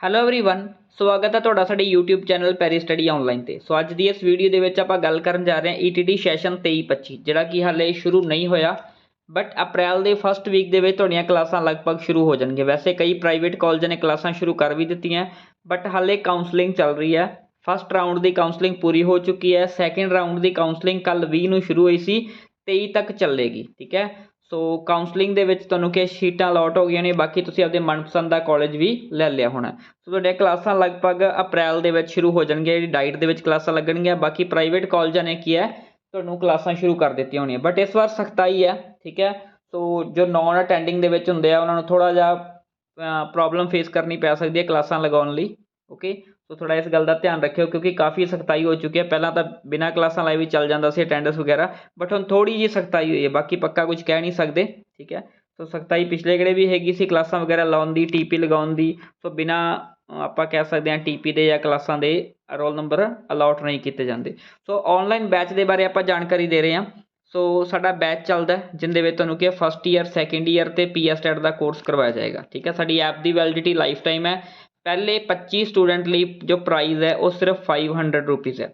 Hello everyone ਸਵਾਗਤ ਹੈ ਤੁਹਾਡਾ ਸਾਡੇ YouTube channel Parry study online ਤੇ ਸੋ ਅੱਜ ਦੀ ਇਸ ਵੀਡੀਓ ਦੇ ਵਿੱਚ ਆਪਾਂ ਗੱਲ ਕਰਨ ਜਾ ਰਹੇ ਹਾਂ ETT ਸੈਸ਼ਨ 23-25 ਜਿਹੜਾ ਕਿ ਹਾਲੇ ਸ਼ੁਰੂ ਨਹੀਂ ਹੋਇਆ ਬਟ ਅਪ੍ਰੈਲ ਦੇ ਫਸਟ ਵੀਕ ਦੇ ਵਿੱਚ ਤੁਹਾਡੀਆਂ ਕਲਾਸਾਂ ਲਗਭਗ ਸ਼ੁਰੂ ਹੋ ਜਾਣਗੀਆਂ ਵੈਸੇ ਕਈ ਪ੍ਰਾਈਵੇਟ ਕਾਲਜਾਂ ਨੇ ਕਲਾਸਾਂ ਸ਼ੁਰੂ ਕਰ ਵੀ ਦਿੱਤੀਆਂ ਬਟ ਹਾਲੇ ਕਾਉਂਸਲਿੰਗ ਚੱਲ ਰਹੀ ਹੈ ਫਸਟ ਰਾਊਂਡ ਦੀ ਕਾਉਂਸਲਿੰਗ ਪੂਰੀ ਹੋ ਚੁੱਕੀ ਹੈ ਸੈਕੰਡ ਰਾਊਂਡ ਦੀ ਕਾਉਂਸਲਿੰਗ ਕੱਲ 20 ਨੂੰ ਸ਼ੁਰੂ ਹੋਈ ਸੀ 23 ਤੱਕ ਚੱਲੇਗੀ, ਠੀਕ ਹੈ? ਸੋ ਕਾਉਂਸਲਿੰਗ ਦੇ ਵਿੱਚ ਤੁਹਾਨੂੰ ਕਿ ਸ਼ੀਟਾਂ ਅਲਾਟ ਹੋ ਗਈਆਂ ਨੇ, ਬਾਕੀ ਤੁਸੀਂ ਆਪਦੇ ਮਨਪਸੰਦ ਦਾ ਕਾਲਜ ਵੀ ਲੈ ਲਿਆ ਹੋਣਾ ਸੋ ਤੁਹਾਡੀਆਂ ਕਲਾਸਾਂ ਲਗਭਗ ਅਪ੍ਰੈਲ ਦੇ ਵਿੱਚ ਸ਼ੁਰੂ ਹੋ ਜਾਣਗੀਆਂ, ਜਿਹੜੀ ਡਾਈਟ ਦੇ ਵਿੱਚ ਕਲਾਸਾਂ ਲੱਗਣਗੀਆਂ, ਬਾਕੀ ਪ੍ਰਾਈਵੇਟ ਕਾਲਜਾਂ ਨੇ ਕੀ ਹੈ, ਤੁਹਾਨੂੰ ਕਲਾਸਾਂ ਸ਼ੁਰੂ ਕਰ ਦਿੱਤੀਆਂ ਹੋਣੀਆਂ। ਬਟ ਇਸ ਵਾਰ ਸਖਤਾਈ ਹੈ, ਠੀਕ ਹੈ? ਸੋ ਜੋ ਨਾਨ ਅਟੈਂਡਿੰਗ ਦੇ ਵਿੱਚ ਹੁੰਦੇ ਆ, ਉਹਨਾਂ ਨੂੰ ਥੋੜਾ ਜਿਹਾ ਪ੍ਰੋਬਲਮ ਫੇਸ ਕਰਨੀ ਪੈ ਸਕਦੀ ਹੈ ਕਲਾਸਾਂ ਲਗਾਉਣ ਲਈ ਓਕੇ ਸੋ ਥੋੜਾ ਇਸ ਗੱਲ ਦਾ ਧਿਆਨ ਰੱਖਿਓ ਕਿਉਂਕਿ ਕਾਫੀ ਸਖਤਾਈ ਹੋ ਚੁੱਕੀ ਹੈ। ਪਹਿਲਾਂ ਤਾਂ ਬਿਨਾਂ ਕਲਾਸਾਂ ਲਾਏ ਵੀ ਚੱਲ ਜਾਂਦਾ ਸੀ ਅਟੈਂਡੈਂਸ ਵਗੈਰਾ ਬਟ ਹੁਣ ਥੋੜੀ ਜੀ ਸਖਤਾਈ ਹੋਈ ਹੈ। ਬਾਕੀ ਪੱਕਾ ਕੁਝ ਕਹਿ ਨਹੀਂ ਸਕਦੇ, ਠੀਕ ਹੈ? ਸੋ ਸਖਤਾਈ ਪਿਛਲੇ ਕਿਹੜੇ ਵੀ ਹੈਗੀ ਸੀ ਕਲਾਸਾਂ ਵਗੈਰਾ ਲਾਉਣ ਦੀ ਟੀਪੀ ਲਗਾਉਣ ਦੀ ਸੋ ਬਿਨਾਂ ਆਪਾਂ ਕਹਿ ਸਕਦੇ ਹਾਂ ਟੀਪੀ ਦੇ ਜਾਂ ਕਲਾਸਾਂ ਦੇ ਰੋਲ ਨੰਬਰ ਅਲਾਟ ਨਹੀਂ ਕੀਤੇ ਜਾਂਦੇ। ਸੋ ਆਨਲਾਈਨ ਬੈਚ ਦੇ ਬਾਰੇ ਆਪਾਂ ਜਾਣਕਾਰੀ ਦੇ ਰਹੇ ਹਾਂ। ਸੋ ਸਾਡਾ ਬੈਚ ਚੱਲਦਾ ਜਿੰਦੇ ਵਿੱਚ ਤੁਹਾਨੂੰ ਕਿ ਫਸਟ ਈਅਰ ਸੈਕੰਡ ਈਅਰ ਤੇ ਪੀਐਸਟੈਟ ਦਾ ਕੋਰਸ ਕਰਵਾਇਆ ਜਾਏਗਾ, ਠੀਕ ਹੈ? ਸਾਡੀ ਐਪ ਦੀ ਵੈਲਿਡਿਟੀ ਲਾਈਫ ਟਾਈਮ ਹੈ। ਪਹਿਲੇ 25 ਸਟੂਡੈਂਟ ਲਈ ਜੋ ਪ੍ਰਾਈਜ਼ ਹੈ, ਉਹ ਸਿਰਫ 500 ਰੁਪੀਸ ਹੈ।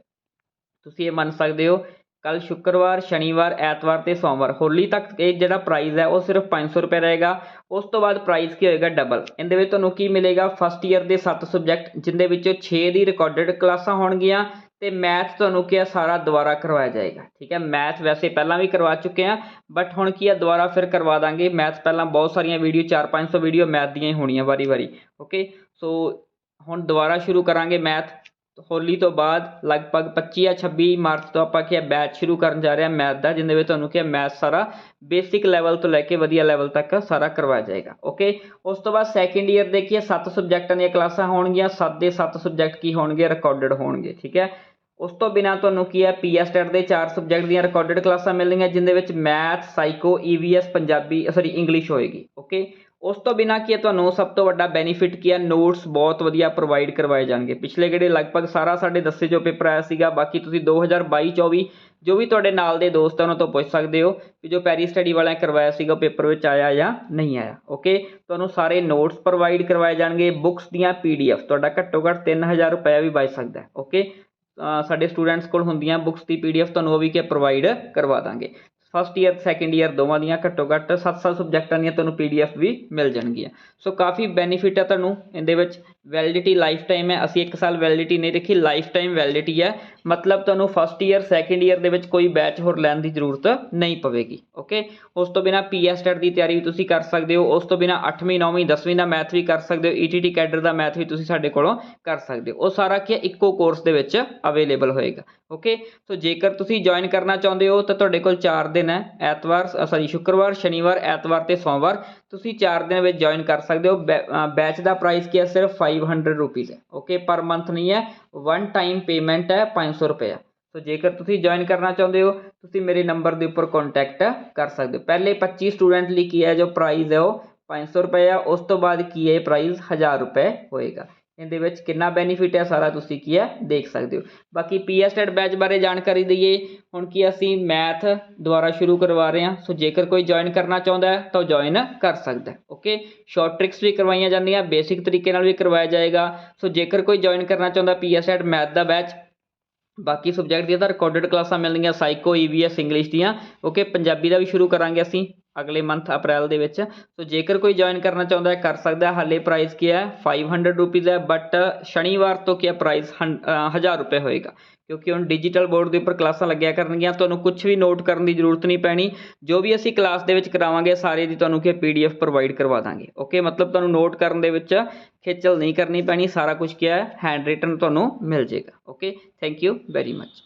ਤੁਸੀਂ ਇਹ ਮੰਨ ਸਕਦੇ ਹੋ ਕੱਲ ਸ਼ੁੱਕਰਵਾਰ, ਸ਼ਨੀਵਾਰ, ਐਤਵਾਰ ਤੇ ਸੋਮਵਾਰ, ਹੋਲੀ ਤੱਕ ਇਹ ਜਿਹੜਾ ਪ੍ਰਾਈਜ਼ ਹੈ, ਉਹ ਸਿਰਫ 500 ਰੁਪਏ ਰਹੇਗਾ। ਉਸ ਤੋਂ ਬਾਅਦ ਪ੍ਰਾਈਜ਼ ਕੀ ਹੋਏਗਾ? ਡਬਲ ਇਹਦੇ ਵਿੱਚ ਤੁਹਾਨੂੰ ਕੀ ਮਿਲੇਗਾ? ਫਸਟ ਈਅਰ ਦੇ 7 ਸਬਜੈਕਟ ਜਿੰਦੇ ਵਿੱਚੋਂ 6 ਦੀ ਰਿਕਾਰਡਡ ਕਲਾਸਾਂ ਹੋਣਗੀਆਂ ਤੇ ਮੈਥ ਤੁਹਾਨੂੰ ਕੀ ਆ, ਸਾਰਾ ਦੁਬਾਰਾ ਕਰਵਾਇਆ ਜਾਏਗਾ। ਠੀਕ ਹੈ ਮੈਥ ਵੈਸੇ ਪਹਿਲਾਂ ਵੀ ਕਰਵਾ ਚੁੱਕੇ ਆ ਬਟ ਹੁਣ ਕੀ ਆ, ਦੁਬਾਰਾ ਫਿਰ ਕਰਵਾ ਦਾਂਗੇ। ਮੈਥ ਪਹਿਲਾਂ ਬਹੁਤ ਸਾਰੀਆਂ ਵੀਡੀਓ 4-500 ਵੀਡੀਓ ਮੈਥ ਦੀਆਂ ਹੀ ਹੋਣੀਆਂ ਵਾਰੀ-ਵਾਰੀ। ਓਕੇ ਸੋ ਹੁਣ ਦੁਬਾਰਾ ਸ਼ੁਰੂ ਕਰਾਂਗੇ ਮੈਥ ਹੋਲੀ ਤੋਂ ਬਾਅਦ ਲਗਭਗ 25 ਜਾਂ 26 ਮਾਰਚ ਤੋਂ ਆਪਾਂ ਕੀ ਹੈ ਬੈਚ ਸ਼ੁਰੂ ਕਰਨ ਜਾ ਰਹੇ ਹਾਂ ਮੈਥ ਦਾ ਜਿੰਦੇ ਵਿੱਚ ਤੁਹਾਨੂੰ ਕੀ ਹੈ ਮੈਥ ਸਾਰਾ ਬੇਸਿਕ ਲੈਵਲ ਤੋਂ ਲੈ ਕੇ ਵਧੀਆ ਲੈਵਲ ਤੱਕ ਸਾਰਾ ਕਰਵਾਇਆ ਜਾਏਗਾ ਓਕੇ ਉਸ ਤੋਂ ਬਾਅਦ ਸੈਕੰਡ ਈਅਰ ਦੇ ਕੀ 7 ਸਬਜੈਕਟਾਂ ਦੀਆਂ ਕਲਾਸਾਂ ਹੋਣਗੀਆਂ 7 ਦੇ 7 ਸਬਜੈਕਟ ਕੀ ਹੋਣਗੇ? ਰਿਕਾਰਡਡ ਹੋਣਗੇ, ਠੀਕ ਹੈ? ਉਸ ਤੋਂ ਬਿਨਾ ਤੁਹਾਨੂੰ ਕੀ ਹੈ ਪੀਐਸਟੈਟ ਦੇ ਚਾਰ ਸਬਜੈਕਟ ਦੀਆਂ ਰਿਕਾਰਡਡ ਕਲਾਸਾਂ ਮਿਲਣਗੀਆਂ ਜਿੰਦੇ ਵਿੱਚ math psycho EVS Punjabi sorry English ਹੋਏਗੀ ਓਕੇ ਉਸ ਤੋਂ ਬਿਨਾ ਕੀ ਹੈ, ਤੁਹਾਨੂੰ ਸਭ ਤੋਂ ਵੱਡਾ ਬੈਨੀਫਿਟ ਕੀ ਹੈ? ਨੋਟਸ ਬਹੁਤ ਵਧੀਆ ਪ੍ਰੋਵਾਈਡ ਕਰਵਾਏ ਜਾਣਗੇ। ਪਿਛਲੇ ਕਿਹੜੇ ਲਗਭਗ ਸਾਰਾ ਸਾਡੇ ਦੱਸੇ ਜੋ ਪੇਪਰ ਆਇਆ ਸੀਗਾ, ਬਾਕੀ ਤੁਸੀਂ 2022 24 ਜੋ ਵੀ ਤੁਹਾਡੇ ਨਾਲ ਦੇ ਦੋਸਤ ਆ ਉਹਨਾਂ ਤੋਂ ਪੁੱਛ ਸਕਦੇ ਹੋ ਕਿ ਜੋ ਪੈਰੀ ਸਟੱਡੀ ਵਾਲਿਆਂ ਕਰਵਾਇਆ ਸੀਗਾ ਪੇਪਰ ਵਿੱਚ ਆਇਆ ਜਾਂ ਨਹੀਂ ਆਇਆ। ਓਕੇ ਤੁਹਾਨੂੰ ਸਾਰੇ ਨੋਟਸ ਪ੍ਰੋਵਾਈਡ ਕਰਵਾਏ ਜਾਣਗੇ ਬੁੱਕਸ ਦੀਆਂ ਪੀਡੀਐਫ ਤੁਹਾਡਾ ਘੱਟੋ ਘੱਟ 3000 ਰੁਪਏ ਵੀ ਬਚ ਸਕਦਾ ਹੈ। ਓਕੇ ਸਾਡੇ ਸਟੂਡੈਂਟਸ ਕੋਲ ਹੁੰਦੀਆਂ ਬੁੱਕਸ ਦੀ ਪੀਡੀਐਫ ਤੁਹਾਨੂੰ ਉਹ ਵੀ ਕਿ ਪ੍ਰੋਵਾਈਡ ਕਰਵਾ ਦਾਂਗੇ। ਫਸਟ ਈਅਰ ਸੈਕੰਡ ਈਅਰ ਦੋਵਾਂ ਦੀਆਂ ਘੱਟੋ ਘੱਟ 7-7 ਸਬਜੈਕਟਾਂ ਦੀਆਂ ਤੁਹਾਨੂੰ ਪੀਡੀਐਫ ਵੀ ਮਿਲ ਜਾਣਗੀਆਂ। ਸੋ ਕਾਫੀ ਬੈਨੀਫਿਟ ਹੈ ਤੁਹਾਨੂੰ ਇਹਦੇ ਵਿੱਚ। ਵੈਲਿਡਿਟੀ ਲਾਈਫ ਟਾਈਮ ਹੈ। ਅਸੀਂ 1 ਸਾਲ ਵੈਲਿਡਿਟੀ ਨਹੀਂ ਰੱਖੀ ਲਾਈਫ ਟਾਈਮ ਵੈਲਿਡਿਟੀ ਹੈ। ਮਤਲਬ ਤੁਹਾਨੂੰ ਫਸਟ ਈਅਰ ਸੈਕੰਡ ਈਅਰ ਦੇ ਵਿੱਚ ਕੋਈ ਬੈਚ ਹੋਰ ਲੈਣ ਦੀ ਜ਼ਰੂਰਤ ਨਹੀਂ ਪਵੇਗੀ ਓਕੇ ਉਸ ਤੋਂ ਬਿਨਾ ਪੀਐਸਟੈਟ ਦੀ ਤਿਆਰੀ ਵੀ ਤੁਸੀਂ ਕਰ ਸਕਦੇ ਹੋ। ਉਸ ਤੋਂ ਬਿਨਾ 8ਵੀਂ 9ਵੀਂ 10ਵੀਂ ਦਾ ਮੈਥ ਵੀ ਕਰ ਸਕਦੇ ਹੋ। ਈਟੀਟੀ ਕੈਡਰ ਦਾ ਮੈਥ ਵੀ ਤੁਸੀਂ ਸਾਡੇ ਕੋਲੋਂ ਕਰ ਸਕਦੇ ਹੋ। ਉਹ ਸਾਰਾ ਕੀ ਇੱਕੋ ਕੋਰਸ ਦੇ ਵਿੱਚ ਅਵੇਲੇਬਲ ਹੋਏਗਾ ਓਕੇ ਸੋ ਜੇਕਰ ਤੁਸੀਂ ਜੁਆਇਨ ਕਰਨਾ ਚਾਹੁੰਦੇ ਹੋ ਤਾਂ ਤੁਹਾਡੇ ਕੋਲ 4 ਦਿਨ ਹੈ। ਐਤਵਾਰ ਸੌਰੀ ਸ਼ੁੱਕਰਵਾਰ, ਸ਼ਨੀਵਾਰ, ਐਤਵਾਰ ਤੇ ਸੋਮਵਾਰ। ਤੁਸੀਂ 4 ਦਿਨ ਵਿੱਚ ਜੁਆਇਨ ਕਰ ਸਕਦੇ ਹੋ ਬੈਚ ਦਾ ਪ੍ਰਾਈਸ ਕੀ ਹੈ ਸਿਰਫ 500 ਰੁਪੀਸ ਹੈ ਓਕੇ ਪਰ ਮੰਥ ਨਹੀਂ ਹੈ ਵਨ ਟਾਈਮ ਪੇਮੈਂਟ ਹੈ 500 ਰੁਪਏ ਸੋ ਜੇਕਰ ਤੁਸੀਂ ਜੁਆਇਨ ਕਰਨਾ ਚਾਹੁੰਦੇ ਹੋ ਤੁਸੀਂ ਮੇਰੇ ਨੰਬਰ ਦੇ ਉੱਪਰ ਕੰਟੈਕਟ ਕਰ ਸਕਦੇ ਹੋ ਪਹਿਲੇ 25 ਸਟੂਡੈਂਟ ਲਈ ਕੀ ਹੈ ਜੋ ਪ੍ਰਾਈਸ ਹੈ ਉਹ 500 ਰੁਪਏ ਆ ਉਸ ਤੋਂ ਬਾਅਦ ਕੀ ਹੈ ਪ੍ਰਾਈਸ 1000 ਰੁਪਏ ਹੋਏਗਾ ਇਹਦੇ ਵਿੱਚ ਕਿੰਨਾ ਬੈਨੀਫਿਟ ਹੈ ਸਾਰਾ ਤੁਸੀਂ ਕੀ ਹੈ ਦੇਖ ਸਕਦੇ ਹੋ। ਬਾਕੀ ਪੀਐਸਟੈਟ ਬੈਚ ਬਾਰੇ ਜਾਣਕਾਰੀ ਦਈਏ। ਹੁਣ ਕੀ ਅਸੀਂ ਮੈਥ ਦੁਆਰਾ ਸ਼ੁਰੂ ਕਰਵਾ ਰਹੇ ਹਾਂ। ਸੋ ਜੇਕਰ ਕੋਈ ਜੁਆਇਨ ਕਰਨਾ ਚਾਹੁੰਦਾ ਹੈ, ਤਾਂ ਜੁਆਇਨ ਕਰ ਸਕਦਾ ਹੈ। ਓਕੇ ਸ਼ਾਰਟ ਟ੍ਰਿਕਸ ਵੀ ਕਰਵਾਈਆਂ ਜਾਂਦੀਆਂ ਬੇਸਿਕ ਤਰੀਕੇ ਨਾਲ ਵੀ ਕਰਵਾਇਆ ਜਾਏਗਾ। ਸੋ ਜੇਕਰ ਕੋਈ ਜੁਆਇਨ ਕਰਨਾ ਚਾਹੁੰਦਾ ਪੀਐਸਟੈਟ ਮੈਥ ਦਾ ਬੈਚ ਬਾਕੀ ਸਬਜੈਕਟ ਦੀਆਂ ਤਾਂ ਰਿਕਾਰਡਡ ਕਲਾਸਾਂ ਮਿਲਣਗੀਆਂ ਸਾਈਕੋ ਈਵੀਐਸ ਇੰਗਲਿਸ਼ ਦੀਆਂ। ਓਕੇ ਪੰਜਾਬੀ ਦਾ ਵੀ ਸ਼ੁਰੂ ਕਰਾਂਗੇ ਅਸੀਂ। ਅਗਲੇ ਮੰਥ ਅਪ੍ਰੈਲ ਦੇ ਵਿੱਚ। ਸੋ ਜੇਕਰ ਕੋਈ ਜੁਆਇਨ ਕਰਨਾ ਚਾਹੁੰਦਾ ਹੈ, ਕਰ ਸਕਦਾ ਹੈ। ਹਾਲੇ ਪ੍ਰਾਈਸ ਕੀ ਹੈ? 500 ਰੁਪੀਸ ਹੈ ਬਟ ਸ਼ਨੀਵਾਰ ਤੋਂ ਕੀ ਹੈ? ਪ੍ਰਾਈਸ 1000 ਰੁਪਏ ਹੋਏਗਾ। ਕਿਉਂਕਿ ਹੁਣ ਡਿਜੀਟਲ ਬੋਰਡ ਦੇ ਉੱਪਰ ਕਲਾਸਾਂ ਲੱਗਿਆ ਕਰਨਗੀਆਂ, ਤੁਹਾਨੂੰ ਕੁਝ ਵੀ ਨੋਟ ਕਰਨ ਦੀ ਜ਼ਰੂਰਤ ਨਹੀਂ ਪੈਣੀ। ਜੋ ਵੀ ਅਸੀਂ ਕਲਾਸ ਦੇ ਵਿੱਚ ਕਰਾਵਾਂਗੇ, ਸਾਰੇ ਦੀ ਤੁਹਾਨੂੰ ਕੀ ਪੀਡੀਐਫ ਪ੍ਰੋਵਾਈਡ ਕਰਵਾ ਦਾਂਗੇ। ਓਕੇ ਮਤਲਬ ਤੁਹਾਨੂੰ ਨੋਟ ਕਰਨ ਦੇ ਵਿੱਚ ਖੇਚਲ ਨਹੀਂ ਕਰਨੀ ਪੈਣੀ। ਸਾਰਾ ਕੁਝ ਕੀ ਹੈ? ਹੈਂਡ ਰਿਟਨ ਤੁਹਾਨੂੰ ਮਿਲ ਜੇਗਾ okay thank you very much